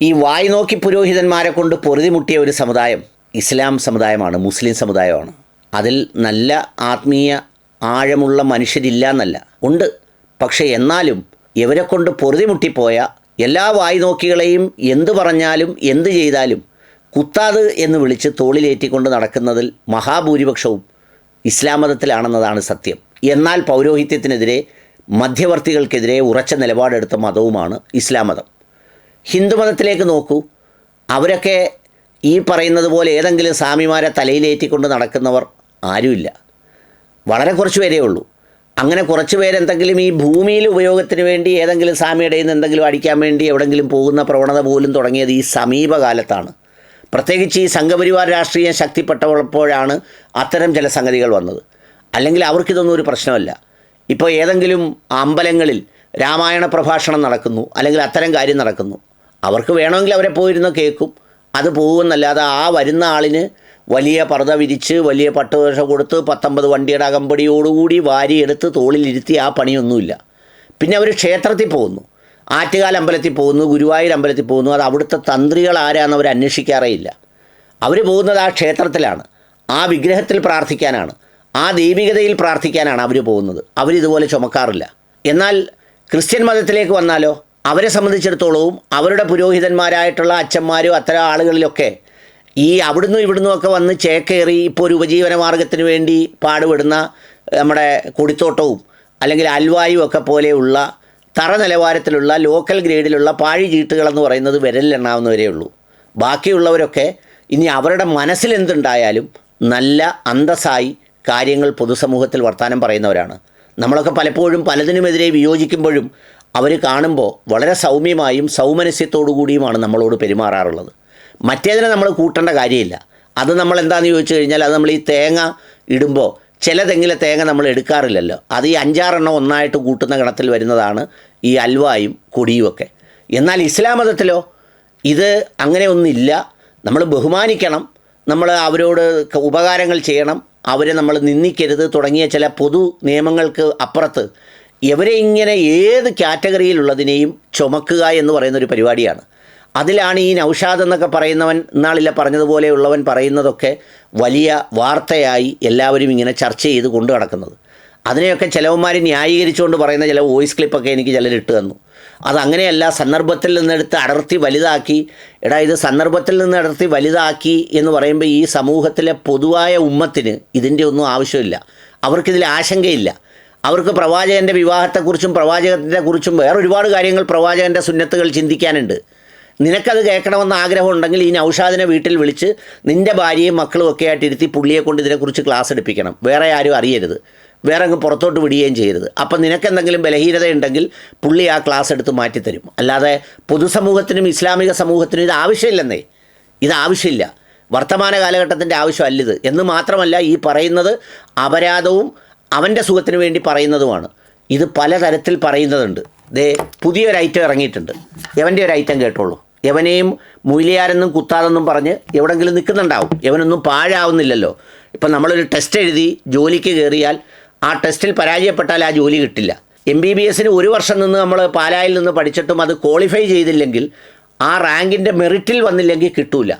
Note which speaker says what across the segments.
Speaker 1: ഈ വായി നോക്കി പുരോഹിതന്മാരെ കൊണ്ട് പൊറുതിമുട്ടിയ ഒരു സമുദായം ഇസ്ലാം സമുദായമാണ് മുസ്ലിം സമുദായമാണ്. അതിൽ നല്ല ആത്മീയ ആഴമുള്ള മനുഷ്യരില്ല എന്നല്ല ഉണ്ട്. പക്ഷേ എന്നാലും ഇവരെ കൊണ്ട് പൊറുതിമുട്ടിപ്പോയ എല്ലാ വായി നോക്കികളെയും എന്തു പറഞ്ഞാലും എന്ത് ചെയ്താലും കുത്താത് എന്ന് വിളിച്ച് തോളിലേറ്റിക്കൊണ്ട് നടക്കുന്നതിൽ മഹാഭൂരിപക്ഷവും ഇസ്ലാം മതത്തിലാണെന്നതാണ് സത്യം. എന്നാൽ പൗരോഹിത്യത്തിനെതിരെ മധ്യവർത്തികൾക്കെതിരെ ഉറച്ച നിലപാടെടുത്ത മതവുമാണ് ഇസ്ലാം മതം. ഹിന്ദുമതത്തിലേക്ക് നോക്കൂ. അവരൊക്കെ ഈ പറയുന്നത് പോലെ ഏതെങ്കിലും സ്വാമിമാരെ തലയിലേറ്റിക്കൊണ്ട് നടക്കുന്നവർ ആരുമില്ല. വളരെ കുറച്ച് പേരേ ഉള്ളൂ. അങ്ങനെ കുറച്ച് പേരെന്തെങ്കിലും ഈ ഭൂമിയിൽ ഉപയോഗത്തിന് വേണ്ടി ഏതെങ്കിലും സ്വാമിയുടെ നിന്ന് എന്തെങ്കിലും അടിക്കാൻ വേണ്ടി എവിടെങ്കിലും പോകുന്ന പ്രവണത പോലും തുടങ്ങിയത് ഈ സമീപകാലത്താണ്. പ്രത്യേകിച്ച് ഈ സംഘപരിവാർ രാഷ്ട്രീയം ശക്തിപ്പെട്ടപ്പോഴാണ് അത്തരം ചില സംഗതികൾ വന്നത്. അല്ലെങ്കിൽ അവർക്കിതൊന്നും ഒരു പ്രശ്നമല്ല. ഇപ്പോൾ ഏതെങ്കിലും അമ്പലങ്ങളിൽ രാമായണ പ്രഭാഷണം നടക്കുന്നു. അല്ലെങ്കിൽ അത്തരം കാര്യം നടക്കുന്നു. അവർക്ക് വേണമെങ്കിൽ അവരെ പോയിരുന്ന് കേൾക്കും. അത് പോകുമെന്നല്ലാതെ ആ വരുന്ന ആളിന് വലിയ പർദ്ദ വിരിച്ച് വലിയ പട്ടുവേഷ കൊടുത്ത് പത്തൊമ്പത് വണ്ടിയുടെ അകമ്പടിയോടുകൂടി വാരിയെടുത്ത് തോളിലിരുത്തി ആ പണിയൊന്നുമില്ല. പിന്നെ അവർ ക്ഷേത്രത്തിൽ പോകുന്നു. ആറ്റുകാൽ അമ്പലത്തിൽ പോകുന്നു ഗുരുവായൂർ അമ്പലത്തിൽ പോകുന്നു. അത് അവിടുത്തെ തന്ത്രികൾ ആരാന്ന് അവർ അന്വേഷിക്കാറേ ഇല്ല അവർ പോകുന്നത് ആ ക്ഷേത്രത്തിലാണ്. ആ വിഗ്രഹത്തിൽ പ്രാർത്ഥിക്കാനാണ്. ആ ദൈവികതയിൽ പ്രാർത്ഥിക്കാനാണ് അവർ പോകുന്നത്. അവരിതുപോലെ ചുമക്കാറില്ല. എന്നാൽ ക്രിസ്ത്യൻ മതത്തിലേക്ക് വന്നാലോ? അവരെ സംബന്ധിച്ചിടത്തോളവും അവരുടെ പുരോഹിതന്മാരായിട്ടുള്ള അച്ഛന്മാരും അത്തരം ആളുകളിലൊക്കെ ഈ അവിടുന്ന് ഇവിടുന്നും ഒക്കെ വന്ന് ചേക്കേറി ഇപ്പോൾ ഒരു ഉപജീവന മാർഗത്തിന് വേണ്ടി പാടുപെടുന്ന നമ്മുടെ കുടിത്തോട്ടവും അല്ലെങ്കിൽ അൽവായും ഒക്കെ പോലെയുള്ള തറ നിലവാരത്തിലുള്ള ലോക്കൽ ഗ്രേഡിലുള്ള പാഴി ചീട്ടുകളെന്ന് പറയുന്നത് വിരലിലെണ്ണാവുന്നവരേ ഉള്ളൂ. ബാക്കിയുള്ളവരൊക്കെ ഇനി അവരുടെ മനസ്സിലെന്തുണ്ടായാലും നല്ല അന്തസ്സായി കാര്യങ്ങൾ പൊതുസമൂഹത്തിൽ വർത്തമാനം പറയുന്നവരാണ്. നമ്മളൊക്കെ പലപ്പോഴും പലതിനുമെതിരെ വിയോജിക്കുമ്പോഴും അവർ കാണുമ്പോൾ വളരെ സൗമ്യമായും സൗമനസ്യത്തോടു കൂടിയുമാണ് നമ്മളോട് പെരുമാറാറുള്ളത്. മറ്റേതിനെ നമ്മൾ കൂട്ടേണ്ട കാര്യമില്ല. അത് നമ്മൾ എന്താണെന്ന് ചോദിച്ചു കഴിഞ്ഞാൽ അത് നമ്മൾ ഈ തേങ്ങ ഇടുമ്പോൾ ചില തെങ്ങിലെ തേങ്ങ നമ്മൾ എടുക്കാറില്ലല്ലോ. അത് ഈ അഞ്ചാറെണ്ണം ഒന്നായിട്ട് കൂട്ടുന്ന ഗണത്തിൽ വരുന്നതാണ് ഈ അൽവായും കൊടിയുമൊക്കെ എന്നാൽ ഇസ്ലാം മതത്തിലോ ഇത് അങ്ങനെ ഒന്നില്ല നമ്മൾ ബഹുമാനിക്കണം. നമ്മൾ അവരോട് ഉപകാരങ്ങൾ ചെയ്യണം. അവരെ നമ്മൾ നിന്ദിക്കരുത് തുടങ്ങിയ ചില പൊതു നിയമങ്ങൾക്ക് അപ്പുറത്ത് ഇവരെ ഇങ്ങനെ ഏത് കാറ്റഗറിയിലുള്ളതിനെയും ചുമക്കുക എന്ന് പറയുന്ന ഒരു പരിപാടിയാണ്. അതിലാണ് ഈ നൗഷാദ് എന്നൊക്കെ പറയുന്നവൻ ഇന്നാളില്ല പറഞ്ഞതുപോലെയുള്ളവൻ പറയുന്നതൊക്കെ വലിയ വാർത്തയായി എല്ലാവരും ഇങ്ങനെ ചർച്ച ചെയ്ത് കൊണ്ടു നടക്കുന്നത്. അതിനെയൊക്കെ ചിലവന്മാർ ന്യായീകരിച്ചുകൊണ്ട് പറയുന്ന ചില വോയിസ് ക്ലിപ്പൊക്കെ എനിക്ക് ചിലർ ഇട്ട് തന്നു. അതങ്ങനെയല്ല സന്ദർഭത്തിൽ നിന്നെടുത്ത് അടർത്തി വലുതാക്കി. എടാ ഇത് സന്ദർഭത്തിൽ നിന്ന് അടർത്തി വലുതാക്കി എന്ന് പറയുമ്പോൾ ഈ സമൂഹത്തിലെ പൊതുവായ ഉമ്മത്തിന് ഇതിന്റെ ഒന്നും ആവശ്യമില്ല. അവർക്കിതിൽ ആശങ്കയില്ല. അവർക്ക് പ്രവാചകന്റെ വിവാഹത്തെക്കുറിച്ചും പ്രവാചകത്തിനെ കുറിച്ചും വേറെ ഒരുപാട് കാര്യങ്ങൾ പ്രവാചകന്റെ സുന്നത്തുകൾ ചിന്തിക്കാനുണ്ട്. നിനക്കത് കേൾക്കണമെന്ന് ആഗ്രഹമുണ്ടെങ്കിൽ ഈ നൗഷാദിനെ വീട്ടിൽ വിളിച്ച് നിന്റെ ഭാര്യയും മക്കളും ഒക്കെ ആയിട്ട് ഇരുത്തി പുള്ളിയെ കൊണ്ട് ഇതിനെക്കുറിച്ച് ക്ലാസ് എടുപ്പിക്കണം. വേറെ ആരും അറിയരുത്. വേറെ അങ്ങ് പുറത്തോട്ട് വിടുകയും ചെയ്യരുത്. അപ്പം നിനക്കെന്തെങ്കിലും ബലഹീനതയുണ്ടെങ്കിൽ പുള്ളി ആ ക്ലാസ് എടുത്ത് മാറ്റിത്തരും. അല്ലാതെ പൊതുസമൂഹത്തിനും ഇസ്ലാമിക സമൂഹത്തിനും ഇത് ആവശ്യമില്ലെന്നേ. ഇത് ആവശ്യമില്ല. വർത്തമാന കാലഘട്ടത്തിന്റെ ആവശ്യമല്ലിത് എന്ന് മാത്രമല്ല ഈ പറയുന്നത് അപരാധവും അവന്റെ സുഖത്തിന് വേണ്ടി പറയുന്നതുമാണ്. ഇത് പലതരത്തിൽ പറയുന്നതുണ്ട്. ദേ പുതിയൊരു ഐറ്റം ഇറങ്ങിയിട്ടുണ്ട്. എവന്റെ ഒരു ഐറ്റം കേട്ടോളൂ. എവനെയും മൂലിയാരെന്നും കുത്താതെന്നും പറഞ്ഞ് എവിടെങ്കിലും നിൽക്കുന്നുണ്ടാവും. എവനൊന്നും പാഴാവുന്നില്ലല്ലോ. ഇപ്പം നമ്മളൊരു ടെസ്റ്റ് എഴുതി ജോലിക്ക് കയറിയാൽ ആ ടെസ്റ്റിൽ പരാജയപ്പെട്ടാൽ ആ ജോലി കിട്ടില്ല. എം ബി ബി എസിന് ഒരു വർഷം നിന്ന് നമ്മൾ പാലായിൽ നിന്ന് പഠിച്ചിട്ടും അത് ക്വാളിഫൈ ചെയ്തില്ലെങ്കിൽ ആ റാങ്കിന്റെ മെറിറ്റിൽ വന്നില്ലെങ്കിൽ കിട്ടൂല.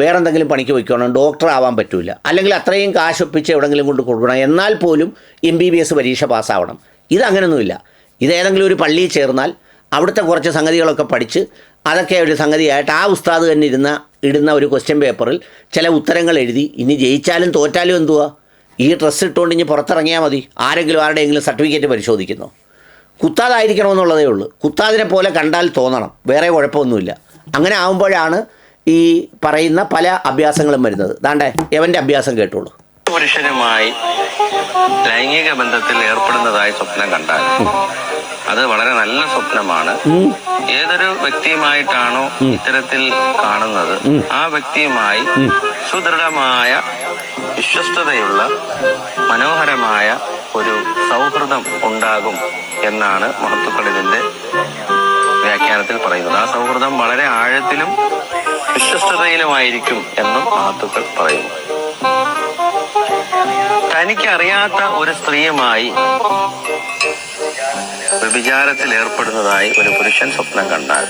Speaker 1: വേറെ എന്തെങ്കിലും പണിക്ക് വയ്ക്കണം ഡോക്ടർ ആവാൻ പറ്റില്ല അല്ലെങ്കിൽ അത്രയും കാശ് ഒപ്പിച്ച് എവിടെങ്കിലും കൊണ്ട് കൊടുക്കണം. എന്നാൽ പോലും എം ബി ബി എസ് പരീക്ഷ പാസ്സാവണം. ഇതങ്ങനെയൊന്നുമില്ല ഇതേതെങ്കിലും ഒരു പള്ളിയിൽ ചേർന്നാൽ അവിടുത്തെ കുറച്ച് സംഗതികളൊക്കെ പഠിച്ച് അതൊക്കെ ഒരു സംഗതിയായിട്ട് ആ ഉസ്താദ് തന്നെ ഇരുന്ന ഇടുന്ന ഒരു ക്വസ്റ്റ്യൻ പേപ്പറിൽ ചില ഉത്തരങ്ങൾ എഴുതി ഇനി ജയിച്ചാലും തോറ്റാലും എന്തുവാ? ഈ ഡ്രസ്സ് ഇട്ടുകൊണ്ട് ഇനി പുറത്തിറങ്ങിയാൽ മതി. ആരെങ്കിലും ആരുടെയെങ്കിലും സർട്ടിഫിക്കറ്റ് പരിശോധിക്കുന്നു. കുത്താതായിരിക്കണമെന്നുള്ളതേ ഉള്ളൂ. കുത്താതിനെ പോലെ കണ്ടാൽ തോന്നണം. വേറെ കുഴപ്പമൊന്നുമില്ല. അങ്ങനെ ആകുമ്പോഴാണ് ഈ പറയുന്ന പല അഭ്യാസങ്ങളും വരുന്നത്. ദാണ്ടെ എവന്റെ അഭ്യാസം കേട്ടോളൂ.
Speaker 2: പുരുഷനുമായി ലൈംഗിക ബന്ധത്തിൽ ഏർപ്പെടുന്നതായി സ്വപ്നം കണ്ടാൽ അത് വളരെ നല്ല സ്വപ്നമാണ്. ഏതൊരു വ്യക്തിയുമായിട്ടാണോ ഇത്തരത്തിൽ കാണുന്നത് ആ വ്യക്തിയുമായി സുദൃഢമായ വിശ്വസ്തതയുള്ള മനോഹരമായ ഒരു സൗഹൃദം ഉണ്ടാകും എന്നാണ് മഹത്തുക്കൾ ഇതിന്റെ വ്യാഖ്യാനത്തിൽ പറയുന്നത്. ആ സൗഹൃദം വളരെ ആഴത്തിലും വിശ്വസ്തതയിലുമായിരിക്കും എന്നും ആത്തുക്കൾ പറയുന്നു. തനിക്കറിയാത്ത ഒരു സ്ത്രീയുമായി വിചാരത്തിൽ ഏർപ്പെടുന്നതായി ഒരു പുരുഷൻ സ്വപ്നം കണ്ടാൽ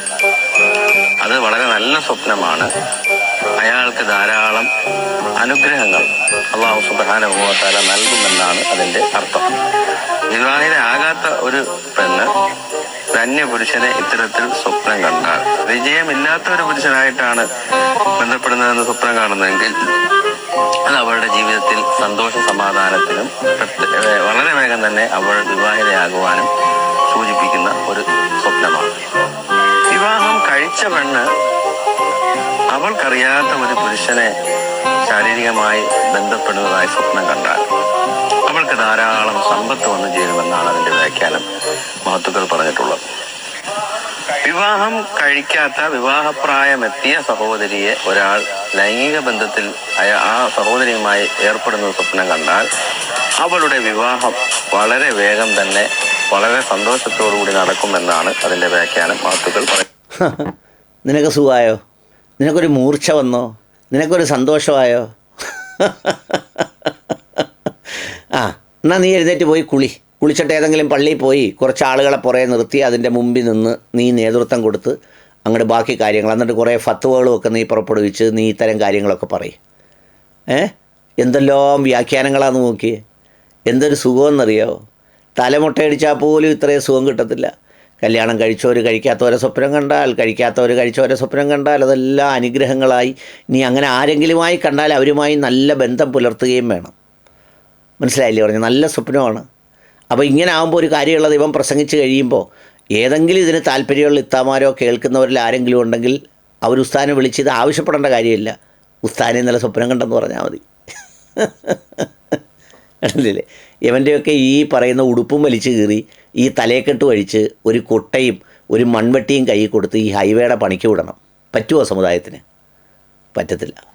Speaker 2: അത് വളരെ നല്ല സ്വപ്നമാണ്. അയാൾക്ക് ധാരാളം അനുഗ്രഹങ്ങൾ അള്ളാഹു സുബാനുഭവത്താല നൽകുമെന്നാണ് അതിന്റെ അർത്ഥം. വിവാഹിതയാകാത്ത ഒരു പെണ്ണ് ധന്യ പുരുഷനെ ഇത്തരത്തിൽ സ്വപ്നം കണ്ടാൽ. വിജയമില്ലാത്ത ഒരു പുരുഷനായിട്ടാണ് ബന്ധപ്പെടുന്നതെന്ന് സ്വപ്നം കാണുന്നെങ്കിൽ അത് അവളുടെ ജീവിതത്തിൽ സന്തോഷ സമാധാനത്തിനും വളരെ വേഗം തന്നെ അവൾ വിവാഹിതയാകുവാനും സൂചിപ്പിക്കുന്ന ഒരു സ്വപ്നമാണ്. വിവാഹം കഴിച്ച പെണ്ണ് അവൾക്കറിയാത്ത ഒരു പുരുഷനെ ശാരീരികമായി ബന്ധപ്പെടുന്നതായി സ്വപ്നം കണ്ടാൽ അവൾക്ക് ധാരാളം സമ്പത്ത് വന്നു ചേരുമെന്നാണ് അതിന്റെ വ്യാഖ്യാനം മഹത്തുക്കൾ പറഞ്ഞിട്ടുള്ളത്. വിവാഹം കഴിക്കാത്ത വിവാഹപ്രായമെത്തിയ സഹോദരിയെ ഒരാൾ ലൈംഗിക ബന്ധത്തിൽ ആ സഹോദരിയുമായി ഏർപ്പെടുന്ന സ്വപ്നം കണ്ടാൽ അവളുടെ വിവാഹം വളരെ വേഗം തന്നെ വളരെ സന്തോഷത്തോടു കൂടി നടക്കുമെന്നാണ് അതിന്റെ വ്യാഖ്യാനം മഹത്തുക്കൾ പറയുന്നത്.
Speaker 1: നിനക്ക് സുഖമായോ? നിനക്കൊരു മൂർച്ച വന്നോ? നിനക്കൊരു സന്തോഷമായോ? ആ എന്നാൽ നീ എഴുന്നേറ്റ് പോയി കുളി. കുളിച്ചിട്ട് ഏതെങ്കിലും പള്ളിയിൽ പോയി കുറച്ച് ആളുകളെ പുറകെ നിർത്തി അതിന്റെ മുമ്പിൽ നിന്ന് നീ നേതൃത്വം കൊടുത്ത് അങ്ങോട്ട് ബാക്കി കാര്യങ്ങൾ. എന്നിട്ട് കുറേ ഫത്തുവകളും ഒക്കെ നീ പുറപ്പെടുവിച്ച് നീ ഇത്തരം കാര്യങ്ങളൊക്കെ പറയും. ഏ? എന്തെല്ലാം വ്യാഖ്യാനങ്ങളാന്ന് നോക്കി എന്തൊരു സുഖമെന്നറിയോ? തലമുട്ടയടിച്ചാൽ പോലും ഇത്രയും സുഖം കിട്ടത്തില്ല. കല്യാണം കഴിച്ചവർ കഴിക്കാത്തവരെ സ്വപ്നം കണ്ടാൽ കഴിക്കാത്തവർ കഴിച്ചവരെ സ്വപ്നം കണ്ടാൽ അതെല്ലാം അനുഗ്രഹങ്ങളായി. നീ അങ്ങനെ ആരെങ്കിലുമായി കണ്ടാൽ അവരുമായി നല്ല ബന്ധം പുലർത്തുകയും വേണം. മനസ്സിലായില്ലേ? പറഞ്ഞു നല്ല സ്വപ്നമാണ്. അപ്പോൾ ഇങ്ങനെ ആകുമ്പോൾ ഒരു കാര്യമുള്ളത് ഇവൻ പ്രസംഗിച്ച് കഴിയുമ്പോൾ ഏതെങ്കിലും ഇതിന് താല്പര്യമുള്ള ഇത്താമാരോ കേൾക്കുന്നവരിൽ ആരെങ്കിലും ഉണ്ടെങ്കിൽ അവർ ഉസ്താനെ വിളിച്ച് ഇത് ആവശ്യപ്പെടേണ്ട കാര്യമില്ല. ഉസ്താനെ ഇന്നലെ സ്വപ്നം കണ്ടെന്ന് പറഞ്ഞാൽ മതി. അല്ലേ? ഇവന്റെയൊക്കെ ഈ പറയുന്ന ഉടുപ്പും വലിച്ചു കീറി ഈ തലയെക്കെട്ട് കഴിച്ച് ഒരു കുട്ടയും ഒരു മൺവെട്ടിയും കൈ കൊടുത്ത് ഈ ഹൈവേയുടെ പണിക്ക് വിടണം. പറ്റുമോ സമുദായത്തിന്? പറ്റത്തില്ല.